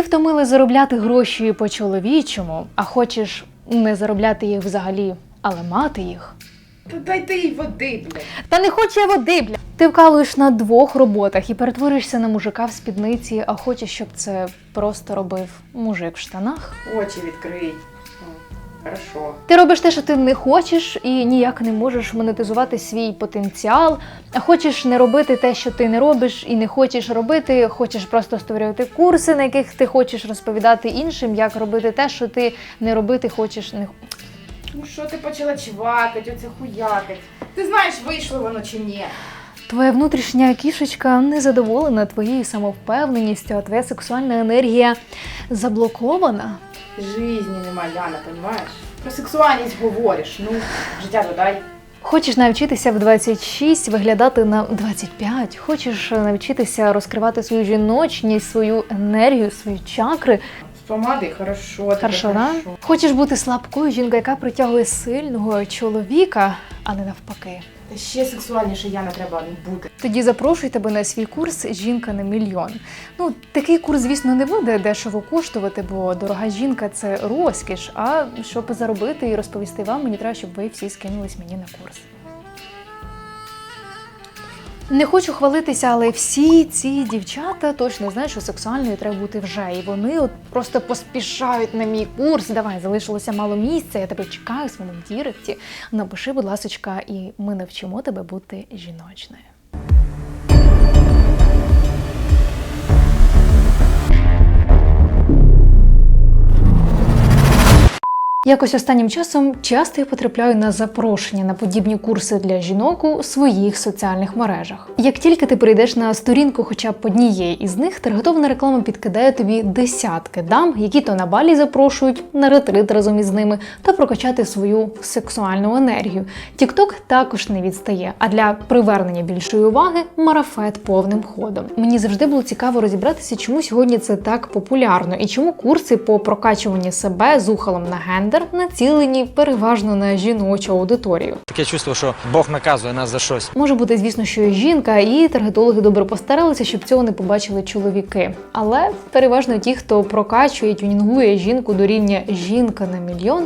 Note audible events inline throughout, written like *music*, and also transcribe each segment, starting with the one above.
Ти втомили заробляти гроші по-чоловічому, а хочеш не заробляти їх взагалі, але мати їх. Та дайте їй води, блядь. Та не хоче води, бля. Ти вкалуєш на двох роботах і перетворишся на мужика в спідниці, а хочеш, щоб це просто робив мужик в штанах. Очі відкрий. Хорошо. Ти робиш те, що ти не хочеш, і ніяк не можеш монетизувати свій потенціал. А хочеш не робити те, що ти не робиш, і не хочеш робити. Хочеш просто створювати курси, на яких ти хочеш розповідати іншим, як робити те, що ти не робити хочеш. Не Ну що ти почала чвакать, оце хуякать? Ти знаєш, вийшло воно чи ні? Твоя внутрішня кішечка не задоволена твоєю самовпевненістю, а твоя сексуальна енергія заблокована. Жизні нема, Яна, понімаєш? Про сексуальність говориш, ну, життя додай. Хочеш навчитися в 26 виглядати на 25, хочеш навчитися розкривати свою жіночність, свою енергію, свої чакри. З помадою хорошо, тобі Хорошо, да? хорошо. Хочеш бути слабкою жінкою, яка притягує сильного чоловіка, а не навпаки. Ще сексуальніше Яна треба бути. Тоді запрошую тебе на свій курс Жінка на мільйон. Ну, такий курс, звісно, не буде дешево коштувати, бо дорога жінка це розкіш. А щоб заробити і розповісти вам, мені треба, щоб ви всі скинулись мені на курс. Не хочу хвалитися, але всі ці дівчата точно знають, що сексуальною треба бути вже. І вони от просто поспішають на мій курс. Давай, залишилося мало місця. Я тебе чекаю в своєму діректі. Напиши, будь ласочка, і ми навчимо тебе бути жіночною. Якось останнім часом часто я потрапляю на запрошення на подібні курси для жінок у своїх соціальних мережах. Як тільки ти прийдеш на сторінку хоча б однієї із них, таргетована реклама підкидає тобі десятки дам, які то на балі запрошують на ретрит разом із ними та прокачати свою сексуальну енергію. Тікток також не відстає. А для привернення більшої уваги марафет повним ходом. Мені завжди було цікаво розібратися, чому сьогодні це так популярно і чому курси по прокачуванні себе з ухалом на гендер націлені переважно на жіночу аудиторію. Таке чувство, що Бог наказує нас за щось. Може бути, звісно, що і жінка, і таргетологи добре постаралися, щоб цього не побачили чоловіки. Але переважно ті, хто прокачує, тюнінгує жінку до рівня жінка на мільйон.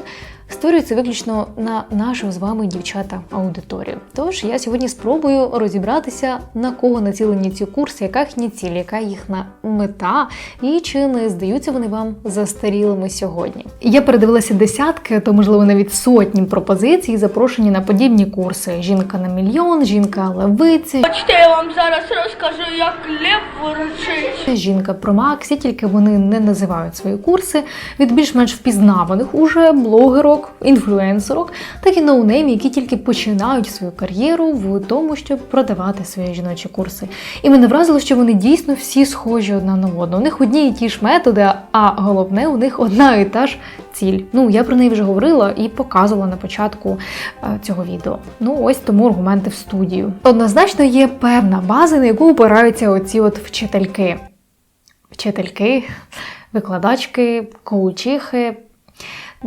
Створюється виключно на нашу з вами дівчата аудиторію. Тож я сьогодні спробую розібратися, на кого націлені ці курси, яка їхня ціль, яка їхня мета, і чи не здаються вони вам застарілими сьогодні. Я передивилася десятки, то можливо навіть сотні пропозицій, запрошені на подібні курси: жінка на мільйон, жінка левиці, Хочете, я вам зараз розкажу, як лев ворочить. Жінка про Максі, тільки вони не називають свої курси від більш-менш впізнаваних уже блогерок, інфлюенсерок, так і ноунеймів, які тільки починають свою кар'єру в тому, щоб продавати свої жіночі курси. І мене вразило, що вони дійсно всі схожі одна на одну. У них одні і ті ж методи, а головне, у них одна і та ж ціль. Ну я про неї вже говорила і показувала на початку е, цього відео. Ну ось тому аргументи в студію. Однозначно є певна база, на яку опираються оці от вчительки. Вчительки, викладачки, коучихи,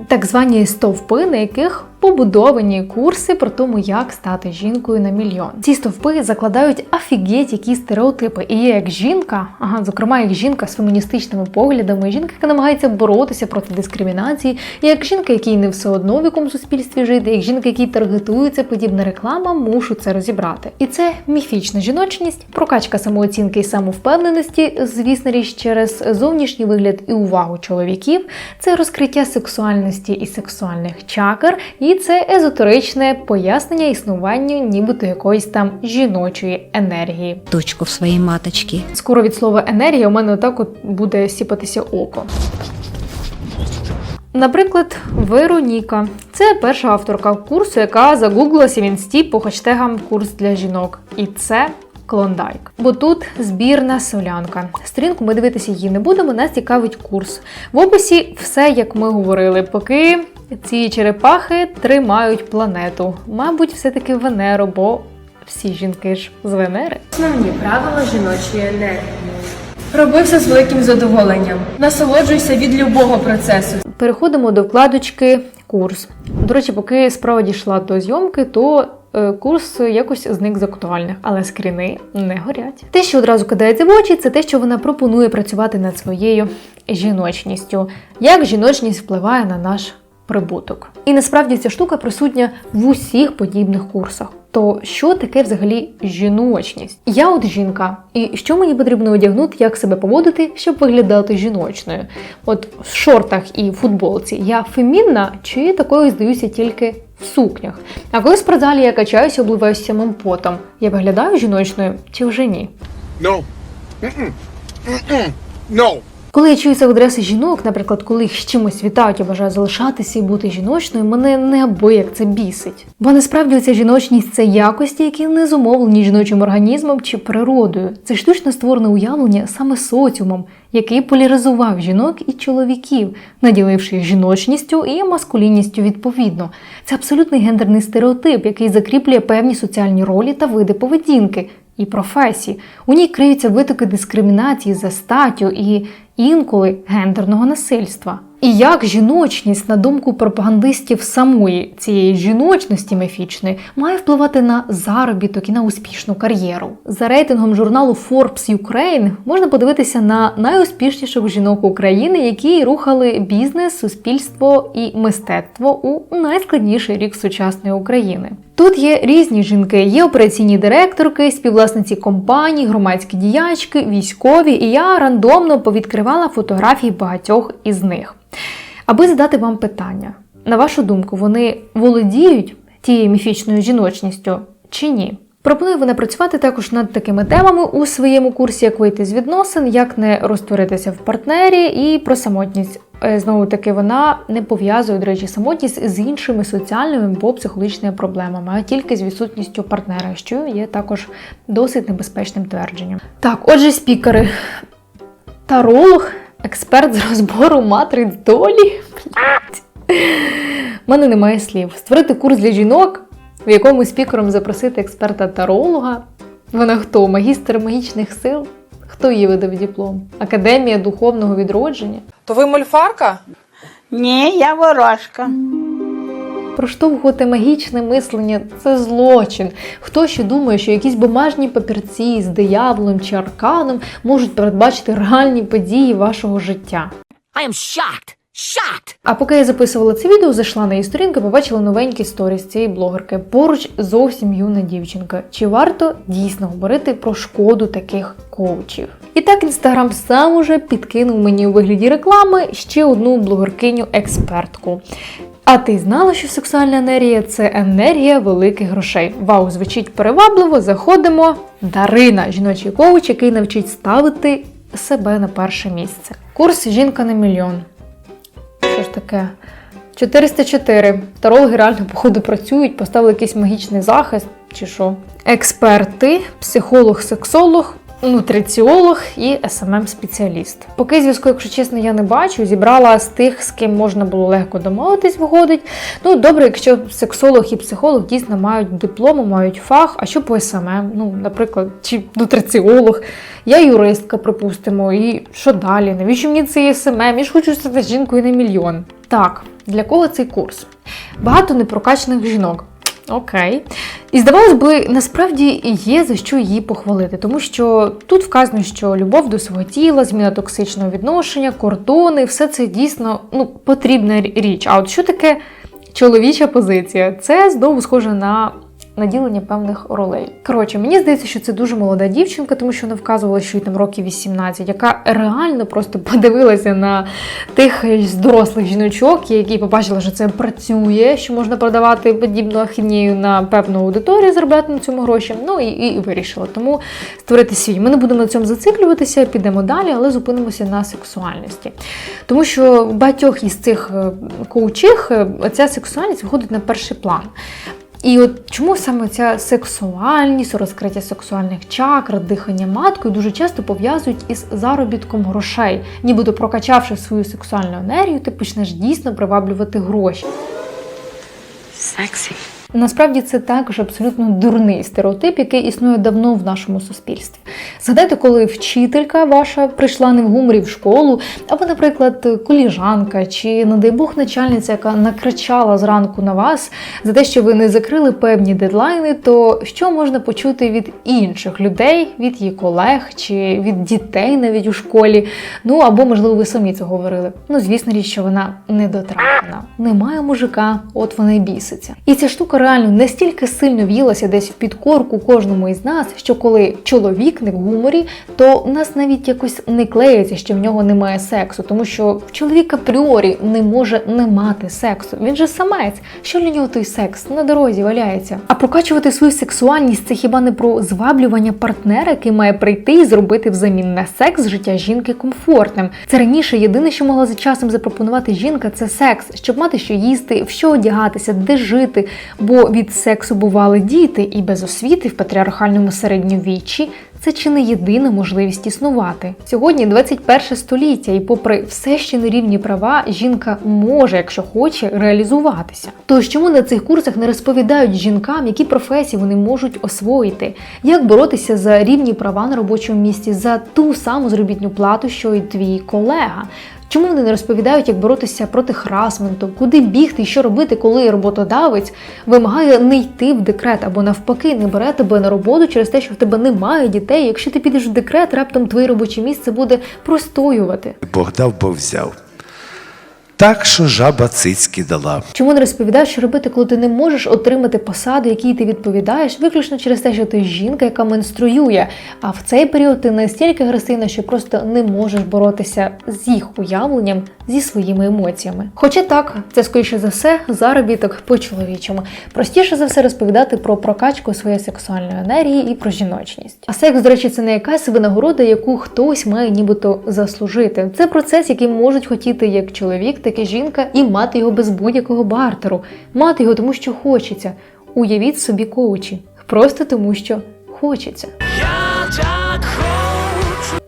так звані стовпи, на яких побудовані курси про тому, як стати жінкою на мільйон. Ці стовпи закладають офігеть які стереотипи. І є як жінка, ага, зокрема, як жінка з феміністичними поглядами, жінка, яка намагається боротися проти дискримінації, як жінка, якій не все одно в якому суспільстві жити, як жінка, якій таргетується подібна реклама, мушу це розібрати. І це міфічна жіночність, прокачка самооцінки і самовпевненості, звісно річ, через зовнішній вигляд і увагу чоловіків, це розкриття сексуальності і сексуальних чакр, і це езотеричне пояснення існуванню нібито якоїсь там жіночої енергії. точку в своей маточке. Скоро від слова енергія у мене отак от буде сіпатися око. Наприклад, Вероніка. Це перша авторка курсу, яка загуглилася в інсті по хештегам курс для жінок. І це Клондайк. Бо тут збірна солянка. Сторінку ми дивитися її не будемо, нас цікавить курс. В описі все, як ми говорили, поки ці черепахи тримають планету. Мабуть, все-таки Венеру, бо всі жінки ж з Венери. Основні правила жіночої енергії. Роби все з великим задоволенням. Насолоджуйся від любого процесу. Переходимо до вкладочки курс. До речі, поки справа дійшла до зйомки, то е, курс якось зник з актуальних, але скріни не горять. Те, що одразу кидається в очі, це те, що вона пропонує працювати над своєю жіночністю. Як жіночність впливає на наш прибуток. І насправді ця штука присутня в усіх подібних курсах. То що таке взагалі жіночність? Я от жінка, і що мені потрібно одягнути, як себе поводити, щоб виглядати жіночною? От в шортах і футболці я фемінна чи такою здаюся тільки в сукнях? А коли в спортзалі я качаюся, обливаюся самим потом, я виглядаю жіночною чи вже ні? No. Mm-mm. Mm-mm. No. Коли я чую це в адреси жінок, наприклад, коли їх з чимось вітають, я бажаю залишатися і бути жіночною, мене неабияк це бісить. Бо насправді ця жіночність це якості, які не зумовлені жіночим організмом чи природою. Це штучно створене уявлення саме соціумом, який поляризував жінок і чоловіків, наділивши їх жіночністю і маскулінністю відповідно. Це абсолютний гендерний стереотип, який закріплює певні соціальні ролі та види поведінки і професій. У ній криються витоки дискримінації за статтю і інколи гендерного насильства. І як жіночність, на думку пропагандистів самої цієї жіночності міфічної, має впливати на заробіток і на успішну кар'єру. За рейтингом журналу Forbes Ukraine можна подивитися на найуспішніших жінок України, які рухали бізнес, суспільство і мистецтво у найскладніший рік сучасної України. Тут є різні жінки, є операційні директорки, співвласниці компаній, громадські діячки, військові, і я рандомно повідкривала фотографії багатьох із них. Аби задати вам питання, на вашу думку, вони володіють тією міфічною жіночністю чи ні? Пропоную ви напрацювати також над такими темами у своєму курсі, як вийти з відносин, як не розтворитися в партнері і про самотність. Е, Знову таки, вона не пов'язує, до речі, самотність з іншими соціальними або психологічними проблемами, а тільки з відсутністю партнера, що є також досить небезпечним твердженням. Так, отже, спікери. Таролог, експерт з розбору матриць долі. У мене немає слів. Створити курс для жінок, в якому спікером запросити експерта-таролога. Вона хто? Магістр магічних сил? Хто її видав диплом? Академія духовного відродження? То ви мольфарка? Ні, я ворожка. Проштовхувати магічне мислення це злочин. Хто ще думає, що якісь бумажні папірці з дияволом чи арканом можуть передбачити реальні події вашого життя? I am shocked. Shocked. А поки я записувала це відео, зайшла на її сторінку і побачила новенькі сторіс цієї блогерки. Поруч зовсім юна дівчинка. Чи варто дійсно говорити про шкоду таких коучів? І так інстаграм сам уже підкинув мені у вигляді реклами ще одну блогеркиню-експертку. А ти знала, що сексуальна енергія це енергія великих грошей? Вау, звучить перевабливо. Заходимо. Дарина, жіночий коуч, який навчить ставити себе на перше місце. Курс Жінка на мільйон. Що ж таке? 404. Тарологи реально, походу, працюють, поставили якийсь магічний захист чи що. Експерти, психолог, сексолог, нутриціолог і СММ-спеціаліст. Поки зв'язку, якщо чесно, я не бачу. Зібрала з тих, з ким можна було легко домовитись, виходить. Ну, добре, якщо сексолог і психолог дійсно мають диплому, мають фах, а що по СММ? Ну, наприклад, чи нутриціолог. Я юристка, припустимо, і що далі? Навіщо мені цей СММ? Я ж хочу стати жінкою на мільйон. Так, для кого цей курс? Багато непрокачаних жінок. Окей. І здавалось би, насправді є за що її похвалити, тому що тут вказано, що любов до свого тіла, зміна токсичного відношення, кордони, все це дійсно ну, потрібна річ. А от що таке чоловіча позиція? Це знову схоже на наділення певних ролей. Коротше, мені здається, що це дуже молода дівчинка, тому що вона вказувала, що їй там років 18, яка реально просто подивилася на тих дорослих жіночок, які побачили, що це працює, що можна продавати подібну ахінію на певну аудиторію, заробляти на цьому гроші. Ну і, і вирішила. Тому створити свій. Ми не будемо на цьому зациклюватися, підемо далі, але зупинимося на сексуальності. Тому що багатьох із цих е, коучих е, ця сексуальність виходить на перший план. І от чому саме ця сексуальність, розкриття сексуальних чакр, дихання маткою дуже часто пов'язують із заробітком грошей, нібито прокачавши свою сексуальну енергію, ти почнеш дійсно приваблювати гроші. Sexy. Насправді це також абсолютно дурний стереотип, який існує давно в нашому суспільстві. Згадайте, коли вчителька ваша прийшла не в гуморі в школу, або, наприклад, коліжанка, чи, не дай Бог, начальниця, яка накричала зранку на вас за те, що ви не закрили певні дедлайни, то що можна почути від інших людей, від її колег чи від дітей навіть у школі? Ну або, можливо, ви самі це говорили. Ну, звісно річ, що вона недотрахана. Немає мужика, от вона й біситься. І ця штука реально настільки сильно в'їлася десь в підкорку кожному із нас, що коли чоловік не в гуморі, то в нас навіть якось не клеїться, що в нього немає сексу, тому що чоловік апріорі не може не мати сексу. Він же самець. Що для нього той секс на дорозі валяється? А прокачувати свою сексуальність це хіба не про зваблювання партнера, який має прийти і зробити взамін на секс життя жінки комфортним. Це раніше єдине, що могла за часом запропонувати жінка, це секс, щоб мати що їсти, в що одягатися, де жити. Бо від сексу бували діти, і без освіти в патріархальному середньовіччі це чи не єдина можливість існувати. Сьогодні 21 століття, і попри все ще нерівні права, жінка може, якщо хоче, реалізуватися. Тож чому на цих курсах не розповідають жінкам, які професії вони можуть освоїти, як боротися за рівні права на робочому місці, за ту саму заробітну плату, що й твій колега. Чому вони не розповідають, як боротися проти храсменту, куди бігти і що робити, коли роботодавець вимагає не йти в декрет або навпаки не бере тебе на роботу через те, що в тебе немає дітей. Якщо ти підеш в декрет, раптом твоє робоче місце буде простоювати. Бог дав, Бог взяв. Так що жаба цицьки дала. Чому не розповідаєш, що робити, коли ти не можеш отримати посаду, якій ти відповідаєш, виключно через те, що ти жінка, яка менструює. А в цей період ти настільки агресивна, що просто не можеш боротися з їх уявленням зі своїми емоціями. Хоча так, це скоріше за все заробіток по-чоловічому. Простіше за все розповідати про прокачку своєї сексуальної енергії і про жіночність. А секс, до речі, це не якась винагорода, яку хтось має нібито заслужити. Це процес, який можуть хотіти як чоловік, так і жінка, і мати його без будь-якого бартеру, мати його тому, що хочеться. Уявіть собі коучі, просто тому, що хочеться.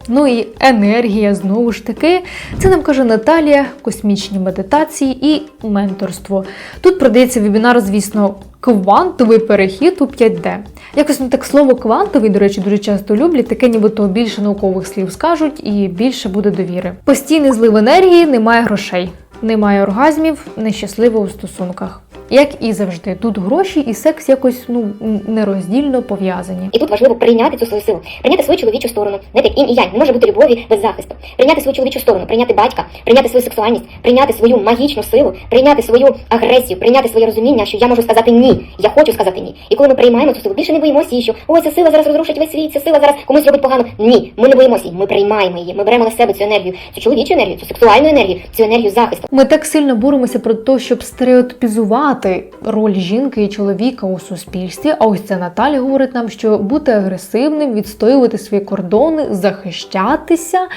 Ну і енергія знову ж таки. Це нам каже Наталія, космічні медитації і менторство. Тут продається вебінар, звісно, квантовий перехід у 5D. Якось не так слово квантовий, до речі, дуже часто люблять, таке нібито більше наукових слів скажуть і більше буде довіри. Постійний злив енергії, немає грошей, немає оргазмів, нещасливо у стосунках. Як і завжди, тут гроші і секс якось ну нероздільно пов'язані. І тут важливо прийняти цю свою силу, прийняти свою чоловічу сторону. Знаєте, як інь і янь. Не може бути любові без захисту. Прийняти свою чоловічу сторону, прийняти батька, прийняти свою сексуальність, прийняти свою магічну силу, прийняти свою агресію, прийняти своє розуміння, що я можу сказати ні. Я хочу сказати ні. І коли ми приймаємо цю силу, більше не боїмося її, що ой, ця сила зараз розрушить весь світ, ця сила зараз комусь робить погано. Ні, ми не боїмося її. Ми приймаємо її. Ми беремо на себе цю енергію, цю чоловічу енергію, цю сексуальну енергію, цю енергію захисту. Ми так сильно боремося про те, щоб стереотипізувати роль жінки і чоловіка у суспільстві. А ось це Наталя говорить нам, що бути агресивним, відстоювати свої кордони, захищатися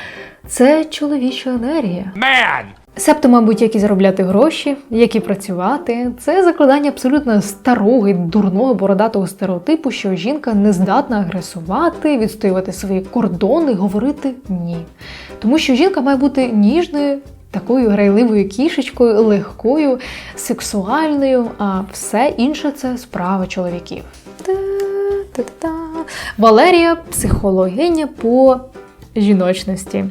це чоловіча енергія. Man! Себто, мабуть, як і заробляти гроші, як і працювати, це закладання абсолютно старого і дурного бородатого стереотипу, що жінка не здатна агресувати, відстоювати свої кордони, говорити ні. Тому що жінка має бути ніжною, такою грайливою кішечкою, легкою, сексуальною, а все інше це справа чоловіків. Та-та-та. Валерія психологиня по жіночності.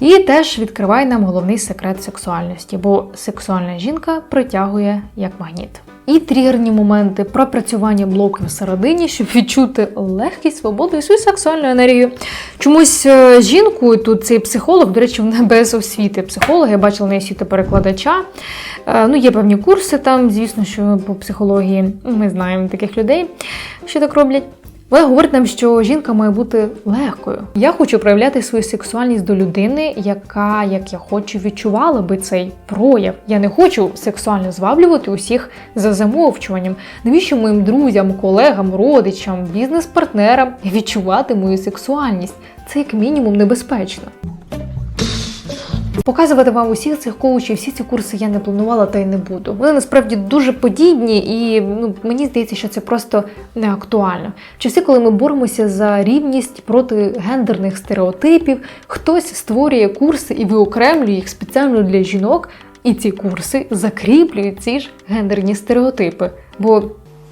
І теж відкриває нам головний секрет сексуальності, бо сексуальна жінка притягує як магніт. І тригерні моменти пропрацювання блоків всередині, щоб відчути легкість, свободу і свою сексуальну енергію. Чомусь жінкою жінку, тут цей психолог, до речі, вона *laughs* без освіти Психолог, я бачила на освіти перекладача. Е, Ну, є певні курси там, звісно, що по психології ми знаємо таких людей, що так роблять. Вона говорить нам, що жінка має бути легкою. Я хочу проявляти свою сексуальність до людини, яка, як я хочу, відчувала би цей прояв. Я не хочу сексуально зваблювати усіх за замовчуванням. Навіщо моїм друзям, колегам, родичам, бізнес-партнерам відчувати мою сексуальність? Це як мінімум небезпечно. Показувати вам усіх цих коучів, всі ці курси я не планувала та й не буду. Вони насправді дуже подібні, і ну, мені здається, що це просто не актуально. Часи, коли ми боремося за рівність проти гендерних стереотипів, хтось створює курси і виокремлює їх спеціально для жінок, і ці курси закріплюють ці ж гендерні стереотипи. Бо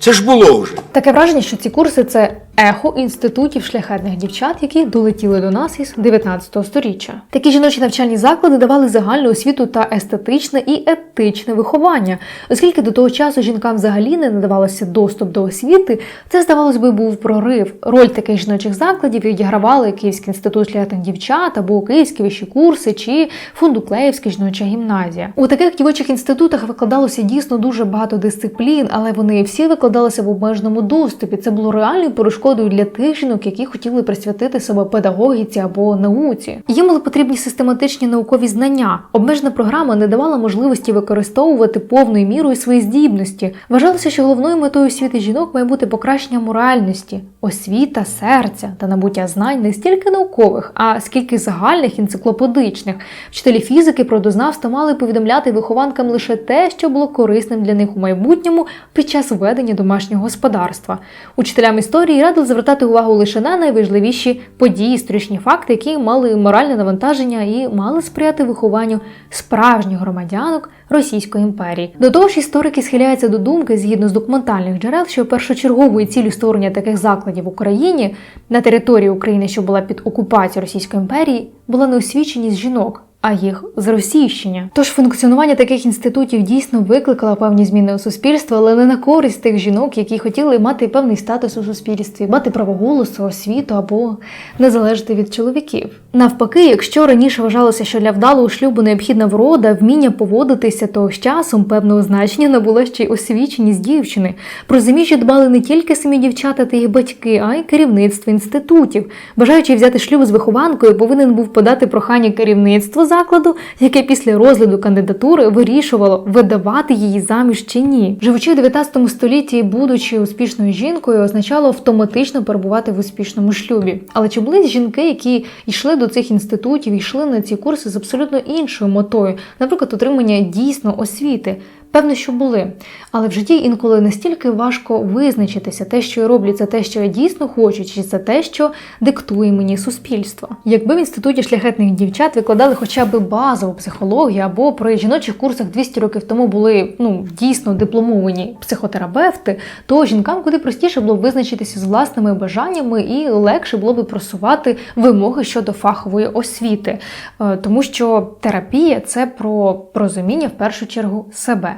Це ж було вже. Таке враження, що ці курси це ехо інститутів шляхетних дівчат, які долетіли до нас із 19 століття. Такі жіночі навчальні заклади давали загальну освіту та естетичне і етичне виховання, оскільки до того часу жінкам взагалі не надавалося доступ до освіти. Це здавалось би був прорив. Роль таких жіночих закладів відігравали Київський інститут шляхетних дівчат або Київські вищі курси чи Фундуклеївська жіноча гімназія. У таких дівочих інститутах викладалося дійсно дуже багато дисциплін, але вони всі викладалися в обмеженому доступі. Це було реальною перешкодою для тих жінок, які хотіли присвятити себе педагогіці або науці. Їм були потрібні систематичні наукові знання. Обмежена програма не давала можливості використовувати повною мірою свої здібності. Вважалося, що головною метою освіти жінок має бути покращення моральності, освіта серця та набуття знань не стільки наукових, а скільки загальних енциклопедичних. Вчителі фізики, продознавства мали повідомляти вихованкам лише те, що було корисним для них у майбутньому під час ведення домашнього господарства. Учителям історії радили звертати увагу лише на найважливіші події, історичні факти, які мали моральне навантаження і мали сприяти вихованню справжніх громадянок Російської імперії. До того ж, історики схиляються до думки, згідно з документальних джерел, що першочерговою ціллю створення таких закладів в Україні на території України, що була під окупацією Російської імперії, була неосвіченість жінок. А їх зросійщення. Тож функціонування таких інститутів дійсно викликало певні зміни у суспільстві, але не на користь тих жінок, які хотіли мати певний статус у суспільстві, мати право голосу, освіту або не залежати від чоловіків. Навпаки, якщо раніше вважалося, що для вдалого шлюбу необхідна врода, вміння поводитися, то з часом певного значення набула ще й освіченість дівчини. Про заміжжя дбали не тільки самі дівчата та їх батьки, а й керівництво інститутів. Бажаючи взяти шлюб з вихованкою, повинен був подати прохання керівництву закладу, яке після розгляду кандидатури вирішувало, видавати її заміж чи ні. Живучи в 19 столітті, будучи успішною жінкою, означало автоматично перебувати в успішному шлюбі. Але чи були жінки, які йшли до цих інститутів, йшли на ці курси з абсолютно іншою метою, наприклад, отримання дійсно освіти? Певно, що були, але в житті інколи настільки важко визначитися, те, що я роблю, це те, що я дійсно хочу, чи це те, що диктує мені суспільство. Якби в інституті шляхетних дівчат викладали хоча б базову психологію, або при жіночих курсах 200 років тому були ну дійсно дипломовані психотерапевти, то жінкам куди простіше було б визначитися з власними бажаннями і легше було б просувати вимоги щодо фахової освіти, Е, тому що терапія це про розуміння в першу чергу себе.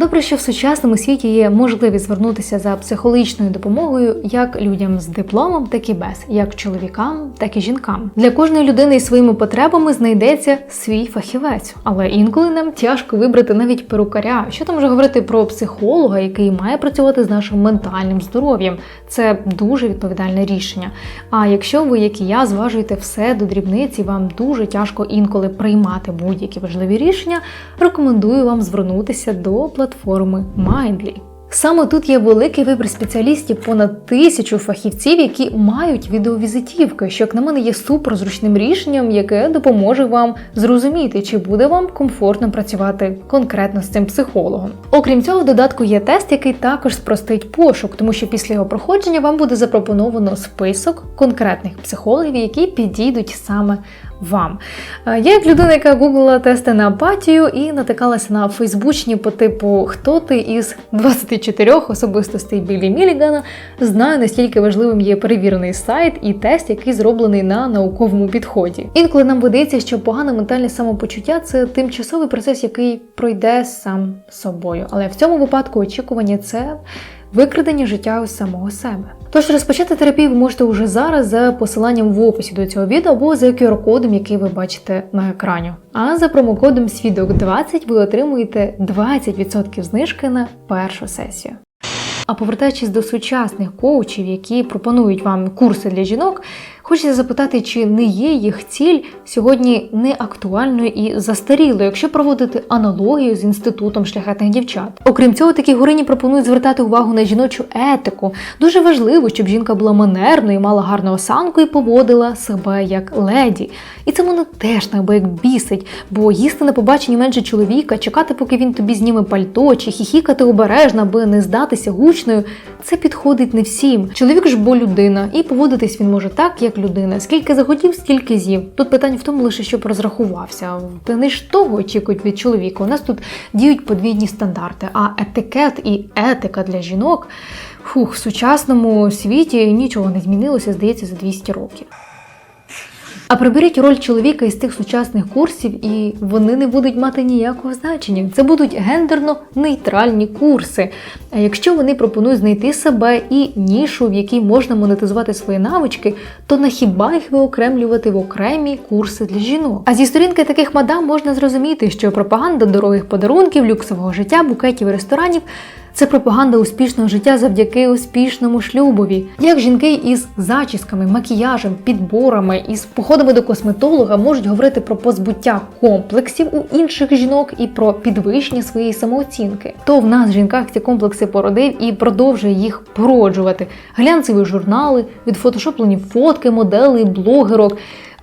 Добре, що в сучасному світі є можливість звернутися за психологічною допомогою як людям з дипломом, так і без, як чоловікам, так і жінкам. Для кожної людини із своїми потребами знайдеться свій фахівець, але інколи нам тяжко вибрати навіть перукаря. Що там вже говорити про психолога, який має працювати з нашим ментальним здоров'ям. Це дуже відповідальне рішення. А якщо ви, як і я, зважуєте все до дрібниці, вам дуже тяжко інколи приймати будь-які важливі рішення, рекомендую вам звернутися до платформи Mindly. Саме тут є великий вибір спеціалістів, понад тисячу фахівців, які мають відеовізитівки, що як на мене є суперзручним рішенням, яке допоможе вам зрозуміти, чи буде вам комфортно працювати конкретно з цим психологом. Окрім цього, в додатку є тест, який також спростить пошук, тому що після його проходження вам буде запропоновано список конкретних психологів, які підійдуть саме вам. Е, Я, як людина, яка гуглила тести на апатію і натикалася на фейсбучні по типу Хто ти із 24 особистостей Біллі Мілігана, знаю, настільки важливим є перевірений сайт і тест, який зроблений на науковому підході. Інколи нам видається, що погане ментальне самопочуття це тимчасовий процес, який пройде сам собою. Але в цьому випадку очікування це викрадення життя у самого себе. Тож розпочати терапію ви можете уже зараз за посиланням в описі до цього відео або за QR-кодом, який ви бачите на екрані. А за промокодом свідок 20 ви отримуєте 20% знижки на першу сесію. А повертаючись до сучасних коучів, які пропонують вам курси для жінок, хочеться запитати, чи не є їх ціль сьогодні не актуальною і застарілою, якщо проводити аналогію з інститутом шляхетних дівчат. Окрім цього, такі гурині пропонують звертати увагу на жіночу етику. Дуже важливо, щоб жінка була манерною, мала гарну осанку і поводила себе як леді. І це мене теж неабияк бісить, бо їсти на побаченні менше чоловіка, чекати, поки він тобі зніме пальто, чи хіхікати обережно, аби не здатися гучною. Це підходить не всім. Чоловік ж бо людина, і поводитись він може так, як людина. Скільки захотів, стільки з'їв. Тут питання в тому лише, щоб розрахувався. Та не ж того очікують від чоловіка. У нас тут діють подвійні стандарти, а етикет і етика для жінок. Фух, в сучасному світі нічого не змінилося, здається, за 200 років. А приберіть роль чоловіка із тих сучасних курсів, і вони не будуть мати ніякого значення. Це будуть гендерно-нейтральні курси. А якщо вони пропонують знайти себе і нішу, в якій можна монетизувати свої навички, то на хіба їх виокремлювати в окремі курси для жінок? А зі сторінки таких мадам можна зрозуміти, що пропаганда дорогих подарунків, люксового життя, букетів і ресторанів. Це пропаганда успішного життя завдяки успішному шлюбові. Як жінки із зачісками, макіяжем, підборами, із походами до косметолога можуть говорити про позбуття комплексів у інших жінок і про підвищення своєї самооцінки, то в нас жінках ці комплекси породив і продовжує їх породжувати. Глянцеві журнали, відфотошоплені фотки, модели, блогерок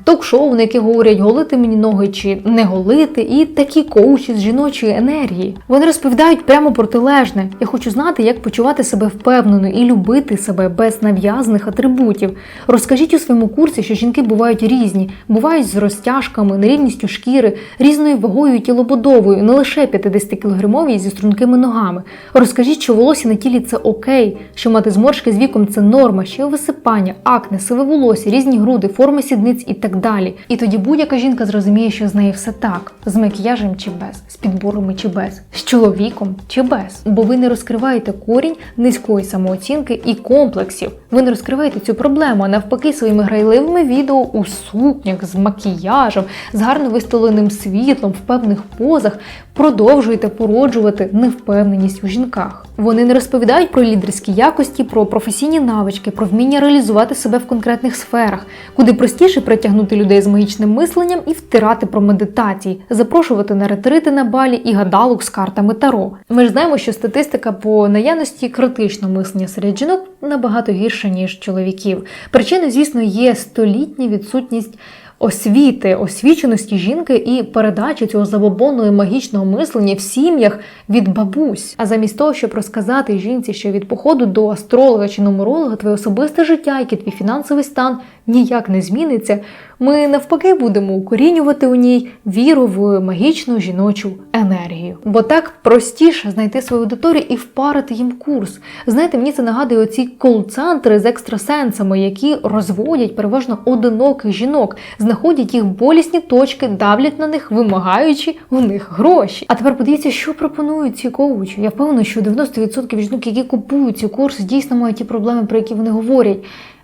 ток-шоу, на які говорять голити мені ноги чи не голити, і такі коучі з жіночої енергії. Вони розповідають прямо протилежне. Я хочу знати, як почувати себе впевнено і любити себе без нав'язаних атрибутів. Розкажіть у своєму курсі, що жінки бувають різні, бувають з розтяжками, нерівністю шкіри, різною вагою і тілобудовою, не лише 50 кілограмові зі стрункими ногами. Розкажіть, що волосся на тілі це окей, що мати зморшки з віком це норма, що висипання, акне, сиве волосся, різні груди, форми сідниць і так далі. І тоді будь-яка жінка зрозуміє, що з нею все так: з макіяжем чи без, з підборами чи без, з чоловіком чи без. Бо ви не розкриваєте корінь низької самооцінки і комплексів. Ви не розкриваєте цю проблему, а навпаки, своїми грайливими відео у сукнях з макіяжем, з гарно виставленим світлом, в певних позах продовжуєте породжувати невпевненість у жінках. Вони не розповідають про лідерські якості, про професійні навички, про вміння реалізувати себе в конкретних сферах, куди простіше притягнути людей з магічним мисленням і втирати про медитації, запрошувати на ретрити на балі і гадалок з картами Таро. Ми ж знаємо, що статистика по наявності критичного мислення серед жінок набагато гірша ніж чоловіків. Причиною, звісно, є столітня відсутність освіти, освіченості жінки і передачі цього забобонного магічного мислення в сім'ях від бабусь. А замість того, щоб розказати жінці, що від походу до астролога чи нумеролога твоє особисте життя, як і твій фінансовий стан ніяк не зміниться, ми навпаки будемо укорінювати у ній віру в магічну жіночу енергію. Бо так простіше знайти свою аудиторію і впарити їм курс. Знаєте, мені це нагадує оці кол-центри з екстрасенсами, які розводять переважно одиноких жінок, знаходять їх болісні точки, давлять на них, вимагаючи у них гроші. А тепер подивіться, що пропонують ці коучі. Я впевнена, що 90% жінок, які купують ці курси, дійсно мають ті проблеми, про які вони говорять.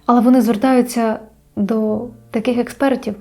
Але вони звертаються до таких експертів,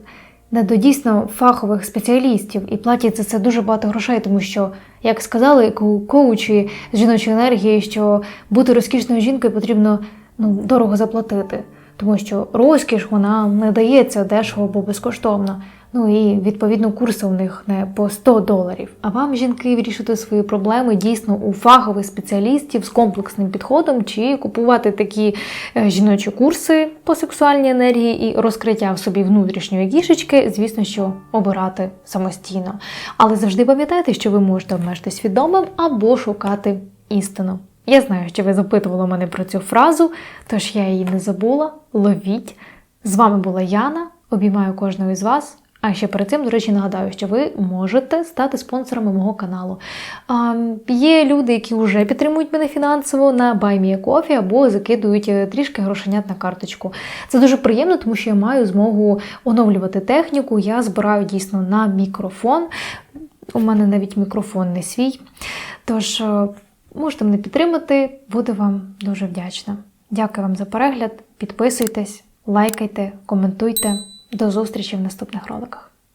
не до дійсно фахових спеціалістів, і платять за це дуже багато грошей, тому що, як сказали коучі з жіночої енергії, що бути розкішною жінкою потрібно ну, дорого заплатити, тому що розкіш вона не дається дешево або безкоштовно. Ну і відповідно курси у них не по 100 доларів. А вам, жінки, вирішити свої проблеми дійсно у фахових спеціалістів з комплексним підходом, чи купувати такі е, жіночі курси по сексуальній енергії і розкриття в собі внутрішньої кішечки, звісно, що обирати самостійно. Але завжди пам'ятайте, що ви можете обмежитись свідомим або шукати істину. Я знаю, що ви запитували мене про цю фразу, тож я її не забула. Ловіть. З вами була Яна. Обіймаю кожного із вас. А ще перед цим, до речі, нагадаю, що ви можете стати спонсорами мого каналу. А, є люди, які вже підтримують мене фінансово на BuyMeACoffee або закидують е, трішки грошенят на карточку. Це дуже приємно, тому що я маю змогу оновлювати техніку. Я збираю дійсно на мікрофон. У мене навіть мікрофон не свій. Тож е, можете мене підтримати, буду вам дуже вдячна. Дякую вам за перегляд. Підписуйтесь, лайкайте, коментуйте. До зустрічі в наступних роликах.